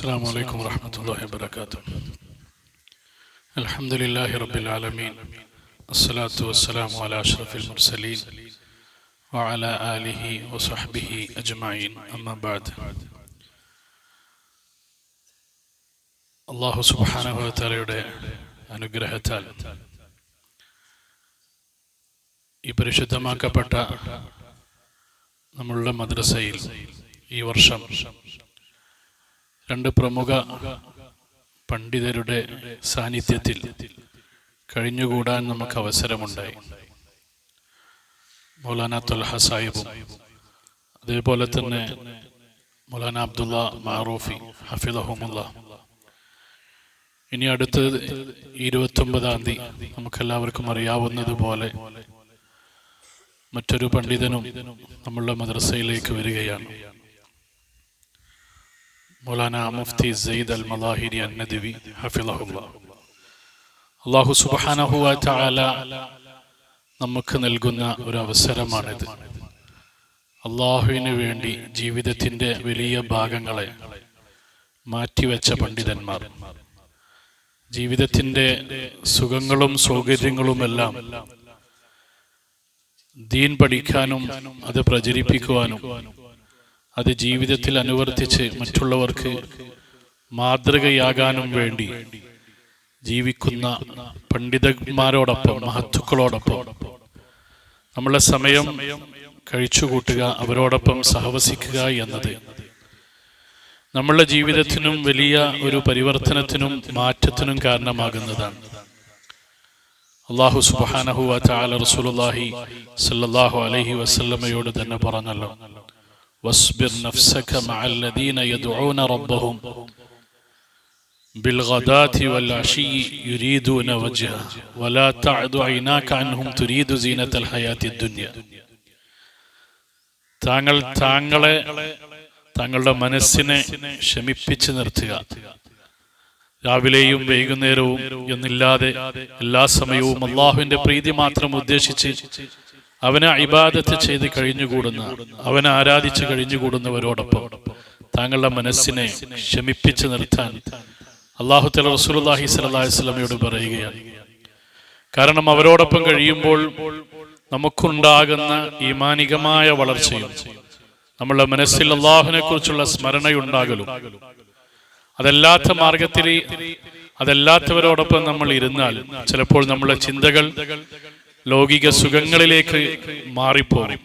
السلام عليكم ورحمة الله وبركاته الحمد لله رب العالمين الصلاة والسلام على أشرف المرسلين وعلى آله وصحبه أجمعين أما بعد അള്ളാഹു സുബാനുഭവത്താലയുടെ അനുഗ്രഹത്താൽ ഈ പരിശുദ്ധമാക്കപ്പെട്ട നമ്മളുടെ മദ്രസയിൽ ഈ വർഷം രണ്ട് പ്രമുഖ പണ്ഡിതരുടെ സാന്നിധ്യത്തിൽ കഴിഞ്ഞുകൂടാൻ നമുക്ക് അവസരമുണ്ടായി. മൗലാന തുൽഹ സാഹിബും അതേപോലെ തന്നെ മൗലാന അബ്ദുള്ള മാറൂഫി ഹഫിദഹമുല്ല. ഇനി അടുത്ത് ഇരുപത്തൊമ്പതാം തീയതി നമുക്കെല്ലാവർക്കും അറിയാവുന്നതുപോലെ മറ്റൊരു പണ്ഡിതനും നമ്മളുടെ മദ്രസയിലേക്ക് വരികയാണ്. മൗലാന മുഫ്തി സയ്യിദ് അൽ മലാഹിരി അന്നദിവി അല്ലാഹു അള്ളാഹു സുബാനഹുവ ചാല നമുക്ക് നൽകുന്ന ഒരു അവസരമാണിത്. അള്ളാഹുവിന് വേണ്ടി ജീവിതത്തിന്റെ വലിയ ഭാഗങ്ങളെ മാറ്റിവെച്ച പണ്ഡിതന്മാർ. ജീവിതത്തിന്റെ സുഖങ്ങളും സൗകര്യങ്ങളുമെല്ലാം ദീൻ പഠിക്കാനും അത് പ്രചരിപ്പിക്കുവാനും അത് ജീവിതത്തിൽ അനുവർത്തിച്ച് മറ്റുള്ളവർക്ക് മാതൃകയാകാനും വേണ്ടി ജീവിക്കുന്ന പണ്ഡിതന്മാരോടൊപ്പം മഹത്തുക്കളോടൊപ്പം. നമ്മളെ സമയം കഴിച്ചുകൂട്ടുക അവരോടൊപ്പം സഹവസിക്കുക എന്നത്. നമ്മളുടെ ജീവിതത്തിനും വലിയ ഒരു പരിവർത്തനത്തിനും മാറ്റത്തിനും കാരണമാകുന്നതാണ്. അള്ളാഹു സുബാനഹു വാല റസൂലുല്ലാഹി അലഹി അലൈഹി വസല്ലമയോട് തന്നെ പറഞ്ഞല്ലോ. واصبر نفسك مع الذين يدعون ربهم بالغداة والعشي يريدون وجهه ولا تعد عيناك عنهم تريد زينة الحياة الدنيا താങ്കൾ താങ്കളെ താങ്കളുടെ മനസ്സിനെ ശമിപ്പിച്ചു നിർത്തുക രാവിലെയും വൈകുന്നേരവും എന്നില്ലാതെ എല്ലാ സമയവും അള്ളാഹുവിന്റെ പ്രീതി മാത്രം ഉദ്ദേശിച്ച് അവനെ ഇബാദത്ത് ചെയ്ത് കഴിഞ്ഞുകൂടുന്ന അവനെ ആരാധിച്ച് കഴിഞ്ഞുകൂടുന്നവരോടൊപ്പം താങ്കളുടെ മനസ്സിനെ ക്ഷമിപ്പിച്ചു നിർത്താൻ അള്ളാഹു തല സ്വല്ലല്ലാഹി സ്വലമയോട് പറയുകയാണ്. കാരണം അവരോടൊപ്പം കഴിയുമ്പോൾ നമുക്കുണ്ടാകുന്ന ഈമാനികമായ വളർച്ചയും നമ്മളുടെ മനസ്സിൽ അള്ളാഹുവിനെ കുറിച്ചുള്ള സ്മരണയുണ്ടാകലും അതല്ലാത്ത മാർഗത്തിൽ അതല്ലാത്തവരോടൊപ്പം നമ്മൾ ഇരുന്നാൽ ചിലപ്പോൾ നമ്മളെ ചിന്തകൾ ലൗകിക സുഖങ്ങളിലേക്ക് മാറിപ്പോകും.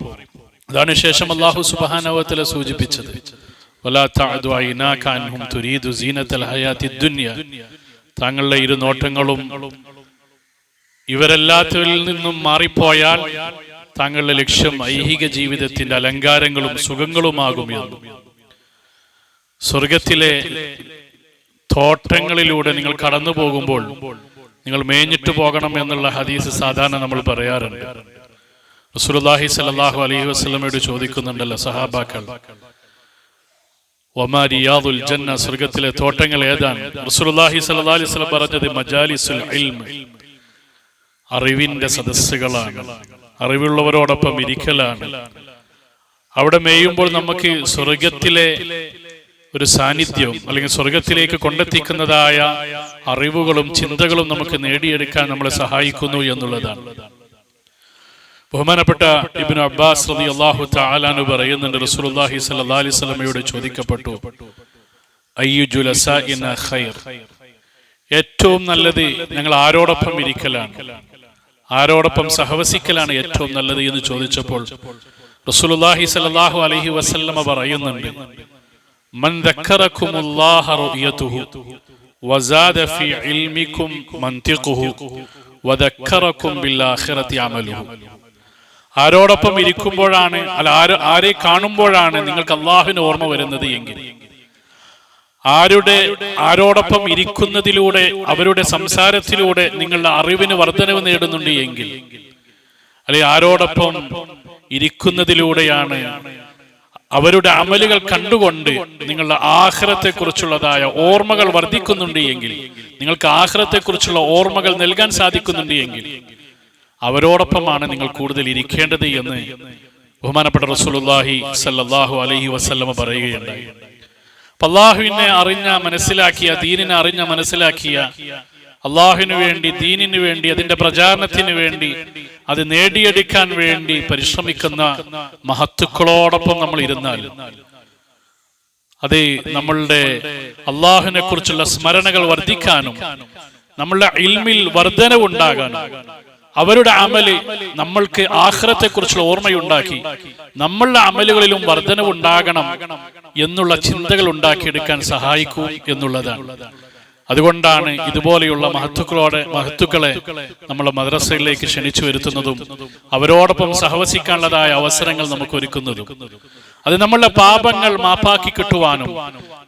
അതാണ് ശേഷം അള്ളാഹു സുബാനവത്തിലെ സൂചിപ്പിച്ചത്. താങ്കളുടെ ഇരു നോട്ടങ്ങളും ഇവരെല്ലാത്തിൽ നിന്നും മാറിപ്പോയാൽ താങ്കളുടെ ലക്ഷ്യം ഐഹിക ജീവിതത്തിന്റെ അലങ്കാരങ്ങളും സുഖങ്ങളുമാകും എന്ന്. സ്വർഗത്തിലെ തോട്ടങ്ങളിലൂടെ നിങ്ങൾ കടന്നു പോകുമ്പോൾ നിങ്ങൾ മേഞ്ഞിട്ട് പോകണം എന്നുള്ള ഹദീസ് സാധാരണ നമ്മൾ പറയാറുണ്ട്. റസൂലുള്ളാഹി സ്വല്ലല്ലാഹു അലൈഹി വസല്ലമയോട് ചോദിക്കുന്നുണ്ടല്ലോ സഹാബാക്കൾ. റിയാദുൽ ജന്ന സ്വർഗത്തിലെ തോട്ടങ്ങൾ ഏതാണ്? റസൂലുള്ളാഹി സ്വല്ലല്ലാഹു അലൈഹി വസല്ലം പറഞ്ഞത് മജാലിസുൽ ഇൽമ്. അറിവിന്റെ സദസ്സുകളാണ്. അറിവുള്ളവരോടൊപ്പം ഇരിക്കലാണ്. അവിടെ മേയുമ്പോൾ നമുക്ക് സ്വർഗത്തിലെ ഒരു സാന്നിധ്യവും അല്ലെങ്കിൽ സ്വർഗത്തിലേക്ക് കൊണ്ടെത്തിക്കുന്നതായ അറിവുകളും ചിന്തകളും നമുക്ക് നേടിയെടുക്കാൻ നമ്മളെ സഹായിക്കുന്നു എന്നുള്ളതാണ്. ബഹുമാനപ്പെട്ട ഇബിൻ അബ്ബാസ് റതി അള്ളാഹു താലാനു പറയുന്നുണ്ട് റസൂലുള്ളാഹി സ്വല്ലല്ലാഹി അലൈഹി വസല്ലമയോട് ചോദിക്കപ്പെട്ടു ഖൈർ? ഏറ്റവും നല്ലത് ഞങ്ങൾ ആരോടൊപ്പം ഇരിക്കലാണ്. ആരോടൊപ്പം സഹവസിക്കലാണ് ഏറ്റവും നല്ലത് എന്ന് ചോദിച്ചപ്പോൾ റസൂലുള്ളാഹി സ്വല്ലല്ലാഹു അലൈഹി വസല്ലമ പറയുന്നുണ്ട് من ذكركم الله رؤيته وزاد في علمكم منطقه وذكركم بالآخرة عمله ആരോടൊപ്പം ഇരിക്കുമ്പോഴാണ് അല്ല ആര് ആരെ കാണുമ്പോഴാണ് നിങ്ങൾക്ക് അള്ളാഹുവിന് ഓർമ്മ വരുന്നത് എങ്കിൽ ആരുടെ ആരോടൊപ്പം ഇരിക്കുന്നതിലൂടെ അവരുടെ സംസാരത്തിലൂടെ നിങ്ങളുടെ അറിവിന് വർധനവ് നേടുന്നുണ്ട് എങ്കിൽ അല്ലെ ആരോടൊപ്പം ഇരിക്കുന്നതിലൂടെയാണ് അവരുടെ അമലുകൾ കണ്ടുകൊണ്ട് നിങ്ങളുടെ ആഹ്റത്തെ കുറിച്ചുള്ളതായ ഓർമ്മകൾ വർദ്ധിക്കുന്നുണ്ട് എങ്കിൽ നിങ്ങൾക്ക് ആഹ്റത്തെ കുറിച്ചുള്ള ഓർമ്മകൾ നൽകാൻ സാധിക്കുന്നുണ്ട് എങ്കിൽ അവരോടൊപ്പമാണ് നിങ്ങൾ കൂടുതൽ ഇരിക്കേണ്ടത് എന്ന് ബഹുമാനപ്പെട്ട റസൂലുള്ളാഹി സല്ലാഹു അലഹി വസ്ല്ലമ പറയുകയുണ്ടായി. അള്ളാഹുവിനെ അറിഞ്ഞ മനസ്സിലാക്കിയ ദീനിനെ അറിഞ്ഞ മനസ്സിലാക്കിയ അള്ളാഹുവിന് വേണ്ടി ദീനിനു വേണ്ടി അതിന്റെ പ്രചാരണത്തിന് വേണ്ടി അത് നേടിയെടുക്കാൻ വേണ്ടി പരിശ്രമിക്കുന്ന മഹത്തുക്കളോടൊപ്പം നമ്മൾ ഇരുന്നാൽ അത് നമ്മളുടെ അള്ളാഹുവിനെ കുറിച്ചുള്ള സ്മരണകൾ വർദ്ധിക്കാനും നമ്മളുടെ ഇൽമിൽ വർധനവുണ്ടാകാനും അവരുടെ അമൽ നമ്മൾക്ക് ആഹ്റത്തെ കുറിച്ചുള്ള ഓർമ്മയുണ്ടാക്കി നമ്മളുടെ അമലുകളിലും വർധനവുണ്ടാകണം എന്നുള്ള ചിന്തകൾ ഉണ്ടാക്കിയെടുക്കാൻ സഹായിക്കൂ എന്നുള്ളതാണ്. അതുകൊണ്ടാണ് ഇതുപോലെയുള്ള മഹത്തുക്കളോടെ മഹത്തുക്കളെ നമ്മൾ മദ്രസയിലേക്ക് ക്ഷണിച്ചു വരുത്തുന്നതും അവരോടൊപ്പം സഹവസിക്കാനുള്ളതായ അവസരങ്ങൾ നമുക്ക് ഒരുക്കുന്നതും അത് നമ്മളുടെ പാപങ്ങൾ മാപ്പാക്കി കിട്ടുവാനും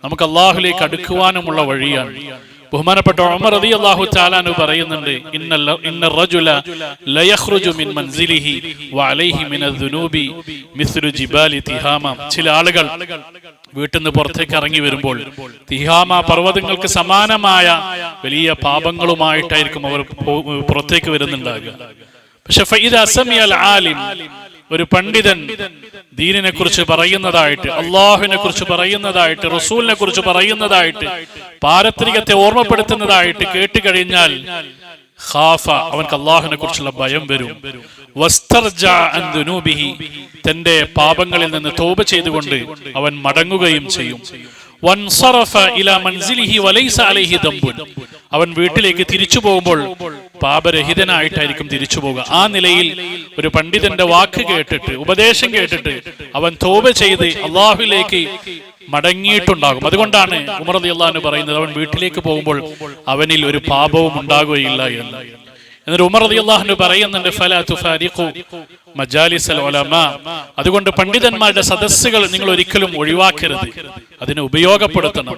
നമുക്ക് അള്ളാഹുലേക്ക് അടുക്കുവാനുമുള്ള വഴിയാണ്. ബഹുമാനപ്പെട്ട ഉമർ റതി അള്ളാഹു ചാലാനു പറയുന്നുണ്ട് ചില ആളുകൾ വീട്ടിൽ നിന്ന് പുറത്തേക്ക് ഇറങ്ങി വരുമ്പോൾ തിഹാമ പർവതങ്ങൾക്ക് സമാനമായ വലിയ പാപങ്ങളുമായിട്ടായിരിക്കും അവർ പുറത്തേക്ക് വരുന്നുണ്ടാകുക. പക്ഷെ ഫൈദ് അസമിയൽ ആലിം ഒരു പണ്ഡിതൻ ദീനിനെ കുറിച്ച് പറയുന്നതായിട്ട് അള്ളാഹുവിനെ കുറിച്ച് പറയുന്നതായിട്ട് റസൂലിനെ കുറിച്ച് പറയുന്നതായിട്ട് പാരത്രികത്തെ ഓർമ്മപ്പെടുത്തുന്നതായിട്ട് കേട്ട് കഴിഞ്ഞാൽ ഖാഫ അവൻക്ക് അള്ളാഹുവിനെ കുറിച്ചുള്ള ഭയം വരും. തന്റെ പാപങ്ങളിൽ നിന്ന് തോപ ചെയ്തുകൊണ്ട് അവൻ മടങ്ങുകയും ചെയ്യും. അവൻ വീട്ടിലേക്ക് തിരിച്ചു പോകുമ്പോൾ പാപരഹിതനായിട്ടായിരിക്കും തിരിച്ചു പോകുക ആ നിലയിൽ ഒരു പണ്ഡിതന്റെ വാക്ക് കേട്ടിട്ട് ഉപദേശം കേട്ടിട്ട് അവൻ തോപ ചെയ്ത് അള്ളാഹുലേക്ക് മടങ്ങിയിട്ടുണ്ടാകും. അതുകൊണ്ടാണ് ഉമർ അലി അള്ളഹാന് പറയുന്നത്. അവൻ വീട്ടിലേക്ക് പോകുമ്പോൾ അവനിൽ ഒരു പാപവും ഉണ്ടാകുകയില്ല എന്ന്. എന്നിട്ട് ഉമർ റതി അള്ളാഹുന് പറയുന്നുണ്ട് ഫലാ തുഫാരിഖു മജാലിസൽ ഉലമ അതുകൊണ്ട് പണ്ഡിതന്മാരുടെ സദസ്സുകൾ നിങ്ങൾ ഒരിക്കലും ഒഴിവാക്കരുത് അതിനെ ഉപയോഗപ്പെടുത്തണം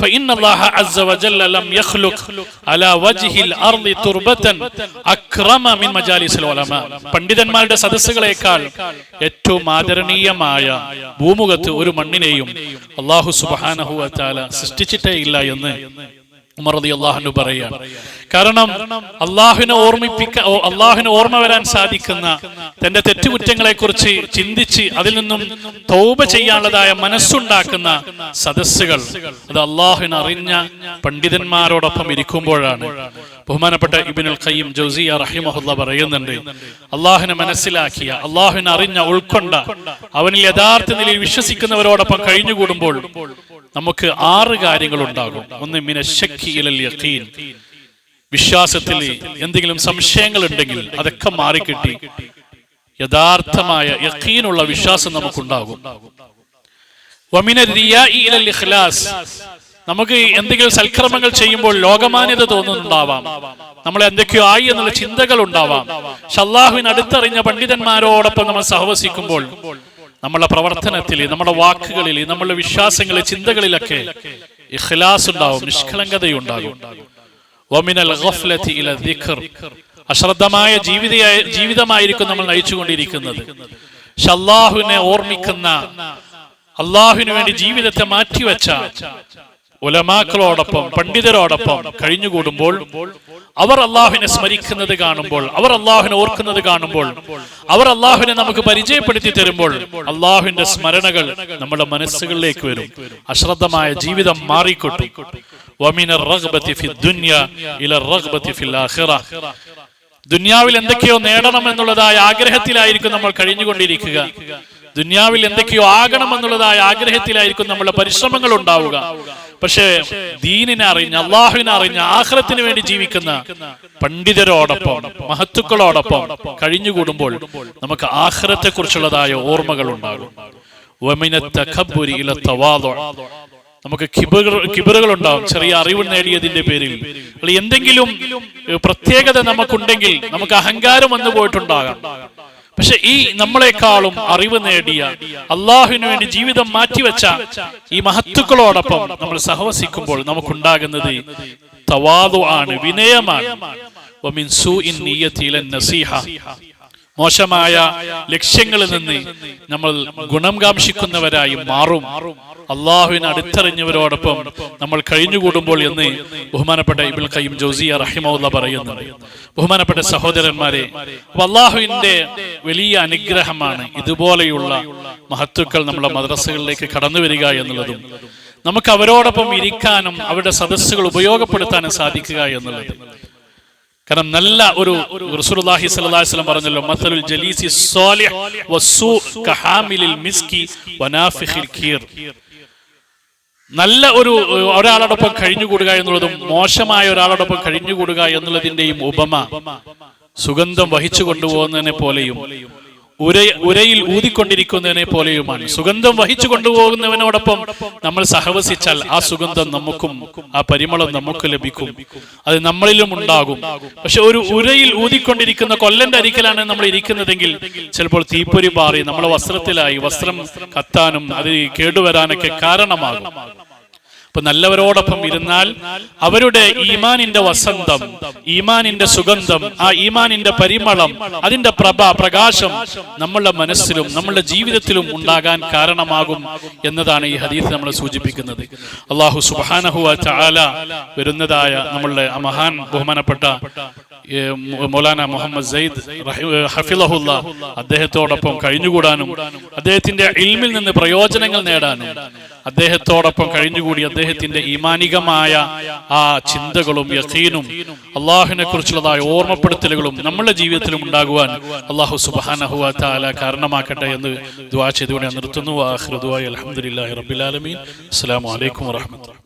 فإن الله عز وجل لم يخلق على وجه الأرض تربة أكرم من مجالس العلماء പണ്ഡിതന്മാരുടെ സദസ്സുകളെക്കാൾ ഏറ്റവും ആദരണീയമായ ഭൂമുഖത്ത് ഒരു മണ്ണിനെയും അള്ളാഹു സുബ്ഹാനഹു വ തആല സൃഷ്ടിച്ചിട്ടേ ഇല്ല എന്ന് ഉമർ അലി അള്ളാഹുനു പറയാണ്. കാരണം അള്ളാഹുവിനെ ഓർമ്മിപ്പിക്ക അള്ളാഹുവിന് ഓർമ്മ വരാൻ സാധിക്കുന്ന തന്റെ തെറ്റുകുറ്റങ്ങളെ കുറിച്ച് ചിന്തിച്ച് അതിൽ നിന്നും തോപ ചെയ്യാനുള്ളതായ മനസ്സുണ്ടാക്കുന്ന സദസ്സുകൾ. അത് അള്ളാഹുവിനെ അറിഞ്ഞ പണ്ഡിതന്മാരോടൊപ്പം ഇരിക്കുമ്പോഴാണ്. ബഹുമാനപ്പെട്ട ഇബിനുൽ ഖയ്യിം ജോസിയ റഹിമഹുല്ല പറയുന്നുണ്ട്. അള്ളാഹുവിനെ മനസ്സിലാക്കിയ അള്ളാഹുവിനെ അറിഞ്ഞ ഉൾക്കൊണ്ട അവനിൽ യഥാർത്ഥ നിലയിൽ വിശ്വസിക്കുന്നവരോടൊപ്പം കഴിഞ്ഞുകൂടുമ്പോൾ നമുക്ക് ആറ് കാര്യങ്ങൾ ഉണ്ടാകും ഒന്ന് മിനശക്കി ഇലൽ യഖീൻ. വിശ്വാസത്തിൽ എന്തെങ്കിലും സംശയങ്ങൾ ഉണ്ടെങ്കിൽ അതൊക്കെ മാറിക്കിട്ടി. യഥാർത്ഥമായ യക്കീനുള്ള വിശ്വാസം നമുക്കുണ്ടാകും. നമുക്ക് എന്തെങ്കിലും സൽക്രമങ്ങൾ ചെയ്യുമ്പോൾ ലോകമാന്യത തോന്നുന്നുണ്ടാവാം. നമ്മൾ എന്തൊക്കെയോ ആയി എന്നുള്ള ചിന്തകൾ ഉണ്ടാവാം ഷല്ലാഹുവിന് അടുത്തറിഞ്ഞ പണ്ഡിതന്മാരോടൊപ്പം നമ്മൾ സഹവസിക്കുമ്പോൾ നമ്മുടെ പ്രവർത്തനത്തിൽ നമ്മുടെ വാക്കുകളിൽ നമ്മളുടെ വിശ്വാസങ്ങളിൽ ചിന്തകളിലൊക്കെ ഇഖ്ലാസ് ഉണ്ടാവും നിഷ്കളങ്കതയുണ്ടാകും. അശ്രദ്ധമായ ജീവിത ജീവിതമായിരിക്കും നമ്മൾ നയിച്ചുകൊണ്ടിരിക്കുന്നത്. പക്ഷെ അള്ളാഹുവിനെ ഓർമ്മിക്കുന്ന അള്ളാഹുവിന് വേണ്ടി ജീവിതത്തെ മാറ്റിവെച്ച ഉലമാക്കളോടൊപ്പം പണ്ഡിതരോടൊപ്പം കഴിഞ്ഞുകൂടുമ്പോൾ അവർ അള്ളാഹുവിനെ സ്മരിക്കുന്നത് കാണുമ്പോൾ അവർ അള്ളാഹുവിനെ ഓർക്കുന്നത് കാണുമ്പോൾ അവർ അള്ളാഹുവിനെ നമുക്ക് പരിചയപ്പെടുത്തി തരുമ്പോൾ അള്ളാഹുവിന്റെ സ്മരണകൾ നമ്മുടെ മനസ്സുകളിലേക്ക് വരും. അശ്രദ്ധമായ ജീവിതം മാറിക്കൊട്ടും. ദുന്യാവിൽ എന്തൊക്കെയോ നേടണം എന്നുള്ളതായ ആഗ്രഹത്തിലായിരിക്കും നമ്മൾ കഴിഞ്ഞുകൊണ്ടിരിക്കുക. ദുന്യാവിൽ എന്തൊക്കെയോ ആകണം എന്നുള്ളതായ ആഗ്രഹത്തിലായിരിക്കും നമ്മുടെ പരിശ്രമങ്ങൾ ഉണ്ടാവുക. പക്ഷേ ദീനിനെ അറിഞ്ഞ അള്ളാഹുവിനെ അറിഞ്ഞ ആഹ്ലത്തിന് വേണ്ടി ജീവിക്കുന്ന പണ്ഡിതരോടൊപ്പം മഹത്തുക്കളോടൊപ്പം കഴിഞ്ഞുകൂടുമ്പോൾ നമുക്ക് ആഹ്ലത്തെ കുറിച്ചുള്ളതായ ഓർമ്മകൾ ഉണ്ടാകും നമുക്ക് കിബറുകൾ ഉണ്ടാവും ചെറിയ അറിവ് നേടിയതിന്റെ പേരിൽ. എന്തെങ്കിലും പ്രത്യേകത നമുക്കുണ്ടെങ്കിൽ നമുക്ക് അഹങ്കാരം വന്നു പോയിട്ടുണ്ടാകാം പക്ഷെ ഈ നമ്മളെക്കാളും അറിവ് നേടിയ അള്ളാഹുവിന് വേണ്ടി ജീവിതം മാറ്റിവെച്ച ഈ മഹത്തുക്കളോടൊപ്പം നമ്മൾ സഹവസിക്കുമ്പോൾ നമുക്കുണ്ടാകുന്നത് തവാദു ആണ് വിനയമാണ്. മോശമായ ലക്ഷ്യങ്ങളിൽ നിന്ന് നമ്മൾ ഗുണം കാംക്ഷിക്കുന്നവരായി മാറും. അള്ളാഹുവിനെ അടുത്തറിഞ്ഞവരോടൊപ്പം നമ്മൾ കഴിഞ്ഞുകൂടുമ്പോൾ എന്ന് ബഹുമാനപ്പെട്ട ഇബിൽ കയ്യും ജോസിയ റഹിമൗല്ല പറയുന്നുണ്ട് ബഹുമാനപ്പെട്ട സഹോദരന്മാരെ അള്ളാഹുവിന്റെ വലിയ അനുഗ്രഹമാണ് ഇതുപോലെയുള്ള മഹത്തുക്കൾ നമ്മുടെ മദ്രസകളിലേക്ക് കടന്നു വരിക എന്നുള്ളതും നമുക്ക് അവരോടൊപ്പം ഇരിക്കാനും അവരുടെ സദസ്സുകൾ ഉപയോഗപ്പെടുത്താനും സാധിക്കുക എന്നുള്ളത് കാരണം നല്ല ഒരു റസൂലുള്ളാഹി സ്വല്ലല്ലാഹി അലൈഹി പറഞ്ഞല്ലോ മസലുൽ ജലീസി സ്വാലിഹ് വസൂ കഹാമിലിൽ മിസ്കി വനാഫിഖിൽ കീർ നല്ല ഒരു ഒരാളോടൊപ്പം കഴിഞ്ഞുകൂടുക എന്നുള്ളതും മോശമായ ഒരാളോടൊപ്പം കഴിഞ്ഞുകൂടുക എന്നുള്ളതിന്റെയും ഉപമ സുഗന്ധം വഹിച്ചു കൊണ്ടുപോകുന്നതിനെ പോലെയും ഉര ഉരയിൽ ഊതിക്കൊണ്ടിരിക്കുന്നതിനെ പോലെയുമാണ്. സുഗന്ധം വഹിച്ചു കൊണ്ടുപോകുന്നവനോടൊപ്പം നമ്മൾ സഹവസിച്ചാൽ ആ സുഗന്ധം നമുക്കും ആ പരിമളം നമുക്ക് ലഭിക്കും. അത് നമ്മളിലും ഉണ്ടാകും. പക്ഷെ ഒരു ഉരയിൽ ഊതിക്കൊണ്ടിരിക്കുന്ന കൊല്ലന്റെ അരിക്കലാണ് നമ്മൾ ഇരിക്കുന്നതെങ്കിൽ ചിലപ്പോൾ തീപ്പൊരി പാറി നമ്മളെ വസ്ത്രത്തിലായി വസ്ത്രം കത്താനും അത് കേടുവരാനൊക്കെ കാരണമാകും. അപ്പൊ നല്ലവരോടൊപ്പം ഇരുന്നാൽ അവരുടെ ഈമാനിന്റെ വസന്തം ഈമാനിന്റെ സുഗന്ധം ആ ഈമാനിന്റെ പരിമളം അതിന്റെ പ്രഭ പ്രകാശം നമ്മളുടെ മനസ്സിലും നമ്മളുടെ ജീവിതത്തിലും ഉണ്ടാകാൻ കാരണമാകും എന്നതാണ് ഈ ഹദീസ് നമ്മൾ സൂചിപ്പിക്കുന്നത്. അള്ളാഹു സുബാനഹുവ ചാല വരുന്നതായ നമ്മളുടെ ആ മഹാൻ ബഹുമാനപ്പെട്ട മൗലാന മുഹമ്മദ് സയ്യിദ് ഹഫിലഹുല്ല അദ്ദേഹത്തോടൊപ്പം കഴിഞ്ഞുകൂടാനും അദ്ദേഹത്തിന്റെ ഇൽമിൽ നിന്ന് പ്രയോജനങ്ങൾ നേടാനും അദ്ദേഹത്തോടൊപ്പം കഴിഞ്ഞുകൂടി അദ്ദേഹത്തിന്റെ ഈമാനികമായ ആ ചിന്തകളും യസീനും അള്ളാഹുവിനെ കുറിച്ചുള്ളതായ ഓർമ്മപ്പെടുത്തലുകളും നമ്മുടെ ജീവിതത്തിലും ഉണ്ടാകുവാൻ അള്ളാഹു സുബാനഹു താല കാരണമാക്കട്ടെ എന്ന് ദുവാ ചെയ്തുകൊണ്ട് നിർത്തുന്നു. ആഹ്റദുവായി അലഹമുല്ലാ റബിലാലമീൻ അസ്സാം വലൈക്കും വാഹമത്തുള്ള